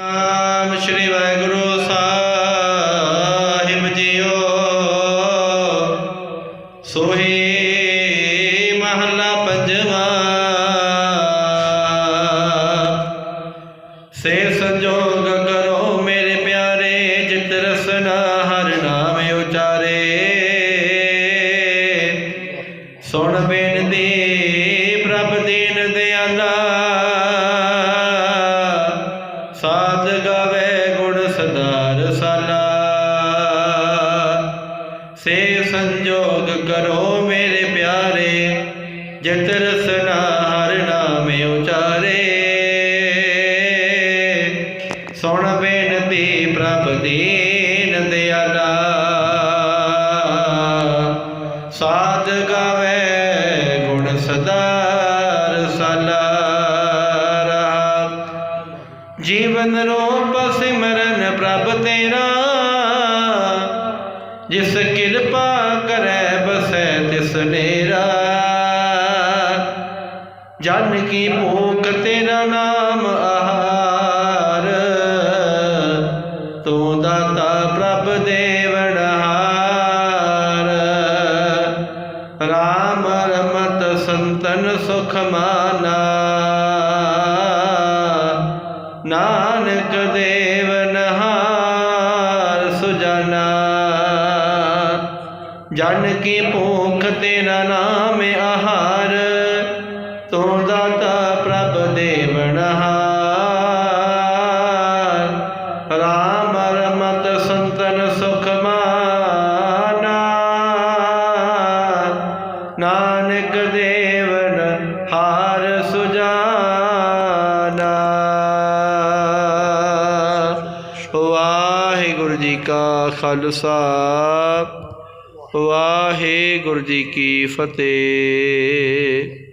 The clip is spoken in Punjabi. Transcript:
ਨਾਮ ਸ੍ਰੀ ਵਾਹਿਗੁਰੂ ਸਾਹਿਬ ਜੀਓ। ਸੋਹੀ ਮਹੱਲਾ ਪੰਜਵਾ। ਸੇ ਸੰਜੋਗ ਕਰੋ ਮੇਰੇ ਪਿਆਰੇ, ਜਿਤ ਰਸਨਾ ਹਰ ਨਾਮ ਉਚਾਰੇ। ਸੁਣ ਬੇਨਤੀ ਪ੍ਰਭ ਦੀਨ ਦਿਆਲਾ ਸੇ ਸੰਜੋਗ ਕਰੋ ਮੇਰੇ ਪਿਆਰੇ, ਜਿਤ ਰਸਨਾ ਹਰ ਨਾਮ ਉਚਾਰੇ। ਸੁਣ ਬੇਨਤੀ ਪ੍ਰਭ ਦੀਨ ਦਿਆਲਾ, ਸਾਧ ਗਾਵੇ ਗੁਣ ਸਦਾਰ ਸਾਲਾ ਰਹਾ ਜੀਵਨ ਰੂਪ ਸਿਮਰਨ ਜਿਸ ਕਿਰਪਾ ਕਰੈ ਬਸੈ ਤਿਸ ਨੇਰਾ। ਜਨ ਕੀ ਭੂਖ ਤੇਰਾ ਨਾਮ ਆਹਾਰ। ਤੂੰ ਦਾਤਾ ਪ੍ਰਭ ਦੇਵਨਹਾਰ ਰਾਮ ਰਮਤ ਸੰਤਨ ਸੁਖ ਮਾਨਾ। ਨਾਨਕ ਦੇਵ ਨਹਾਰ ਸੁਜਾਨਾ। ਜਨ ਕੀ ਭੂਖ ਤੇਰਾ ਨਾਮ ਆਹਾਰ ਤੂੰ ਦਾਤਾ ਪ੍ਰਭ ਦੇਵਨਹਾਰ ਰਾਮ ਰਮਤ ਸੰਤਨ ਸੁਖ ਮਾਨਾ ਨਾਨਕ ਦੇਵਨ ਹਾਰ ਸੁਜਾਨਾ ਵਾਹਿਗੁਰੂ ਜੀ ਕਾ ਖਾਲਸਾ ਵਾਹਿਗੁਰੂ ਜੀ ਕੀ ਫਤਿਹ।